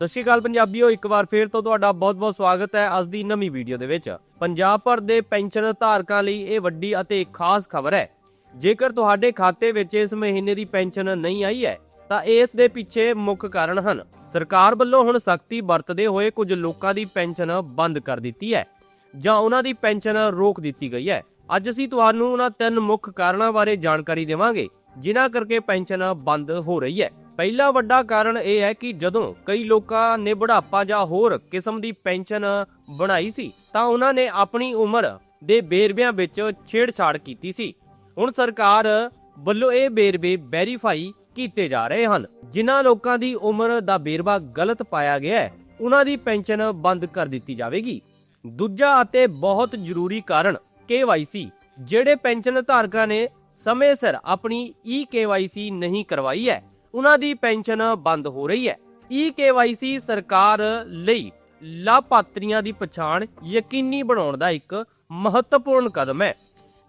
ਸਤਿ ਸ਼੍ਰੀ ਅਕਾਲ ਪੰਜਾਬੀਓ, ਇੱਕ ਵਾਰ ਫੇਰ ਤੋਂ ਤੁਹਾਡਾ ਬਹੁਤ-ਬਹੁਤ ਸਵਾਗਤ ਹੈ ਅੱਜ ਦੀ ਨਵੀਂ ਵੀਡੀਓ ਦੇ ਵਿੱਚ। ਪੰਜਾਬ ਭਰ ਦੇ ਪੈਨਸ਼ਨ ਧਾਰਕਾਂ ਲਈ ਇਹ ਵੱਡੀ ਅਤੇ ਖਾਸ ਖਬਰ ਹੈ। ਜੇਕਰ ਤੁਹਾਡੇ ਖਾਤੇ ਵਿੱਚ ਇਸ ਮਹੀਨੇ ਦੀ ਪੈਨਸ਼ਨ ਨਹੀਂ ਆਈ ਹੈ, ਤਾਂ ਇਸ ਦੇ ਪਿੱਛੇ ਮੁੱਖ ਕਾਰਨ ਹਨ। ਸਰਕਾਰ ਵੱਲੋਂ ਹੁਣ ਸਖਤੀ ਵਰਤਦੇ ਹੋਏ ਕੁਝ ਲੋਕਾਂ ਦੀ ਪੈਨਸ਼ਨ ਬੰਦ ਕਰ ਦਿੱਤੀ ਹੈ, ਜਾਂ ਉਹਨਾਂ ਦੀ ਪੈਨਸ਼ਨ ਰੋਕ ਦਿੱਤੀ ਗਈ ਹੈ। ਅੱਜ ਅਸੀਂ ਤੁਹਾਨੂੰ ਉਹਨਾਂ ਤਿੰਨ ਮੁੱਖ ਕਾਰਨਾਂ ਬਾਰੇ ਜਾਣਕਾਰੀ ਦੇਵਾਂਗੇ, ਜਿਨ੍ਹਾਂ ਕਰਕੇ ਪੈਨਸ਼ਨ ਬੰਦ ਹੋ ਰਹੀ ਹੈ। ਪਹਿਲਾ ਵੱਡਾ ਕਾਰਨ ਇਹ ਹੈ ਕਿ ਜਦੋਂ ਕਈ ਲੋਕਾਂ ਨੇ ਬੁਢਾਪਾ ਜਾਂ ਹੋਰ ਕਿਸਮ ਦੀ ਪੈਨਸ਼ਨ ਬਣਾਈ ਸੀ, ਤਾਂ ਉਹਨਾਂ ਨੇ ਆਪਣੀ ਉਮਰ ਦੇ ਬੇਰਵਿਆਂ ਵਿੱਚ ਛੇੜਛਾੜ ਕੀਤੀ ਸੀ। ਹੁਣ ਸਰਕਾਰ ਵੱਲੋਂ ਇਹ ਬੇਰਵੇ ਵੈਰੀਫਾਈ ਕੀਤੇ ਜਾ ਰਹੇ ਹਨ। ਜਿਨ੍ਹਾਂ ਲੋਕਾਂ ਦੀ ਉਮਰ ਦਾ ਬੇਰਵਾ ਗਲਤ ਪਾਇਆ ਗਿਆ ਹੈ, ਉਹਨਾਂ ਦੀ ਪੈਨਸ਼ਨ ਬੰਦ ਕਰ ਦਿੱਤੀ ਜਾਵੇਗੀ। ਦੂਜਾ ਅਤੇ ਬਹੁਤ ਜ਼ਰੂਰੀ ਕਾਰਨ KYC ਜਿਹੜੇ ਪੈਨਸ਼ਨ ਧਾਰਕਾਂ ਨੇ ਸਮੇਂ ਸਿਰ ਆਪਣੀ ਈ eKYC ਨਹੀਂ ਕਰਵਾਈ ਹੈ ਉਹਨਾਂ ਦੀ ਪੈਨਸ਼ਨ ਬੰਦ ਹੋ ਰਹੀ ਹੈ। eKYC ਸਰਕਾਰ ਲਈ ਲਾਭਪਾਤਰੀਆਂ ਦੀ ਪਛਾਣ ਯਕੀਨੀ ਬਣਾਉਣ ਦਾ ਇੱਕ ਮਹੱਤਵਪੂਰਨ ਕਦਮ ਹੈ।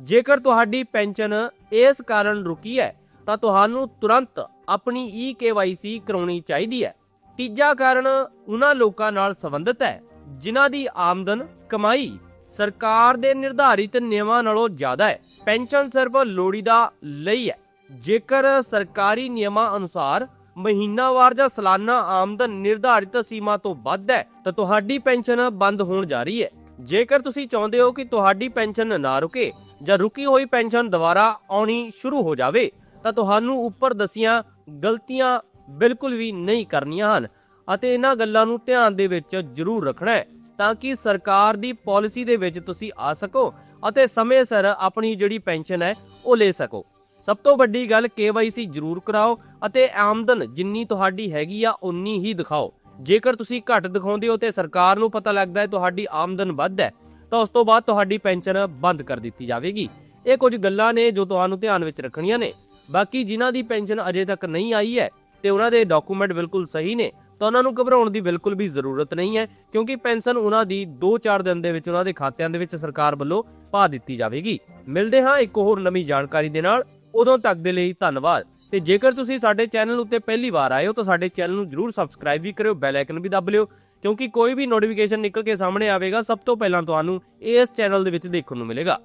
ਜੇਕਰ ਤੁਹਾਡੀ ਪੈਨਸ਼ਨ ਇਸ ਕਾਰਨ ਰੁਕੀ ਹੈ, ਤਾਂ ਤੁਹਾਨੂੰ ਤੁਰੰਤ ਆਪਣੀ eKYC ਕਰਾਉਣੀ ਚਾਹੀਦੀ ਹੈ। ਤੀਜਾ ਕਾਰਨ ਉਹਨਾਂ ਲੋਕਾਂ ਨਾਲ ਸੰਬੰਧਿਤ ਹੈ, ਜਿਨ੍ਹਾਂ ਦੀ ਆਮਦਨ ਕਮਾਈ ਸਰਕਾਰ ਦੇ ਨਿਰਧਾਰਿਤ ਨਿਯਮਾਂ ਨਾਲੋਂ ਜ਼ਿਆਦਾ ਹੈ। ਪੈਨਸ਼ਨ ਸਿਰਫ ਲੋੜੀਦਾ ਲਈ ਹੈ। ਜੇਕਰ ਸਰਕਾਰੀ ਨਿਯਮਾਂ ਅਨੁਸਾਰ ਮਹੀਨਾਵਾਰ ਜਾਂ ਸਾਲਾਨਾ ਆਮਦਨ ਨਿਰਧਾਰਿਤ ਸੀਮਾ ਤੋਂ ਵੱਧ ਹੈ, ਤਾਂ ਤੁਹਾਡੀ ਪੈਨਸ਼ਨ ਬੰਦ ਹੋਣ ਜਾ ਰਹੀ ਹੈ। ਜੇਕਰ ਤੁਸੀਂ ਚਾਹੁੰਦੇ ਹੋ ਕਿ ਤੁਹਾਡੀ ਪੈਨਸ਼ਨ ਨਾ ਰੁਕੇ ਜਾਂ ਰੁਕੀ ਹੋਈ ਪੈਨਸ਼ਨ ਦੁਬਾਰਾ ਆਉਣੀ ਸ਼ੁਰੂ ਹੋ ਜਾਵੇ, ਤਾਂ ਤੁਹਾਨੂੰ ਉੱਪਰ ਦਸੀਆਂ ਗਲਤੀਆਂ ਬਿਲਕੁਲ ਵੀ ਨਹੀਂ ਕਰਨੀਆਂ ਹਨ ਅਤੇ ਇਹਨਾਂ ਗੱਲਾਂ ਨੂੰ ਧਿਆਨ ਦੇ ਵਿੱਚ ਜ਼ਰੂਰ ਰੱਖਣਾ ਹੈ ਤਾਂ ਕਿ ਸਰਕਾਰ ਦੀ ਪਾਲਿਸੀ ਦੇ ਵਿੱਚ ਤੁਸੀਂ ਆ ਸਕੋ ਅਤੇ ਸਮੇਂ ਸਿਰ ਆਪਣੀ ਜਿਹੜੀ ਪੈਨਸ਼ਨ ਹੈ ਉਹ ਲੈ ਸਕੋ। ਸਭ ਤੋਂ ਵੱਡੀ ਗੱਲ KYC ਜ਼ਰੂਰ ਕਰਾਓ ਅਤੇ ਆਮਦਨ ਜਿੰਨੀ ਤੁਹਾਡੀ ਹੈਗੀ ਆ ਉਨੀ ਹੀ ਦਿਖਾਓ। ਜੇਕਰ ਤੁਸੀਂ ਘੱਟ ਦਿਖਾਉਂਦੇ ਹੋ ਤੇ ਸਰਕਾਰ ਨੂੰ ਪਤਾ ਲੱਗਦਾ ਹੈ ਤੁਹਾਡੀ ਆਮਦਨ ਵੱਧ ਹੈ, ਤਾਂ ਉਸ ਤੋਂ ਬਾਅਦ ਤੁਹਾਡੀ ਪੈਨਸ਼ਨ ਬੰਦ ਕਰ ਦਿੱਤੀ ਜਾਵੇਗੀ। ਇਹ ਕੁਝ ਗੱਲਾਂ ਨੇ ਜੋ ਤੁਹਾਨੂੰ ਧਿਆਨ ਵਿੱਚ ਰੱਖਣੀਆਂ ਨੇ। ਬਾਕੀ ਜਿਨ੍ਹਾਂ ਦੀ ਪੈਨਸ਼ਨ ਅਜੇ ਤੱਕ ਨਹੀਂ ਆਈ ਹੈ ਤੇ ਉਹਨਾਂ ਦੇ ਡਾਕੂਮੈਂਟ ਬਿਲਕੁਲ ਸਹੀ ਨੇ, ਤਾਂ ਉਹਨਾਂ ਨੂੰ ਘਬਰਾਉਣ ਦੀ ਬਿਲਕੁਲ ਵੀ ਜ਼ਰੂਰਤ ਨਹੀਂ ਹੈ, ਕਿਉਂਕਿ ਪੈਨਸ਼ਨ ਉਹਨਾਂ ਦੀ 2-4 ਦਿਨ ਦੇ ਵਿੱਚ ਉਹਨਾਂ ਦੇ ਖਾਤਿਆਂ ਦੇ ਵਿੱਚ ਸਰਕਾਰ ਵੱਲੋਂ ਪਾ ਦਿੱਤੀ ਜਾਵੇਗੀ। ਮਿਲਦੇ ਹਾਂ ਇੱਕ ਹੋਰ ਨਵੀਂ ਜਾਣਕਾਰੀ ਦੇ ਨਾਲ। ਉਦੋਂ ਤੱਕ ਦੇ ਲਈ ਧੰਨਵਾਦ। ਤੇ ਜੇਕਰ ਤੁਸੀਂ ਸਾਡੇ ਚੈਨਲ ਉੱਤੇ ਪਹਿਲੀ ਵਾਰ ਆਏ ਹੋ, ਤਾਂ ਸਾਡੇ ਚੈਨਲ ਨੂੰ ਜਰੂਰ ਸਬਸਕ੍ਰਾਈਬ ਵੀ ਕਰਿਓ, ਬੈਲ ਆਈਕਨ ਵੀ ਦਬ ਲਿਓ, ਕਿਉਂਕਿ ਕੋਈ ਵੀ ਨੋਟੀਫਿਕੇਸ਼ਨ ਨਿਕਲ ਕੇ ਸਾਹਮਣੇ ਆਵੇਗਾ, ਸਭ ਤੋਂ ਪਹਿਲਾਂ ਤੁਹਾਨੂੰ ਇਸ ਚੈਨਲ ਦੇ ਵਿੱਚ ਦੇਖਣ ਨੂੰ ਮਿਲੇਗਾ।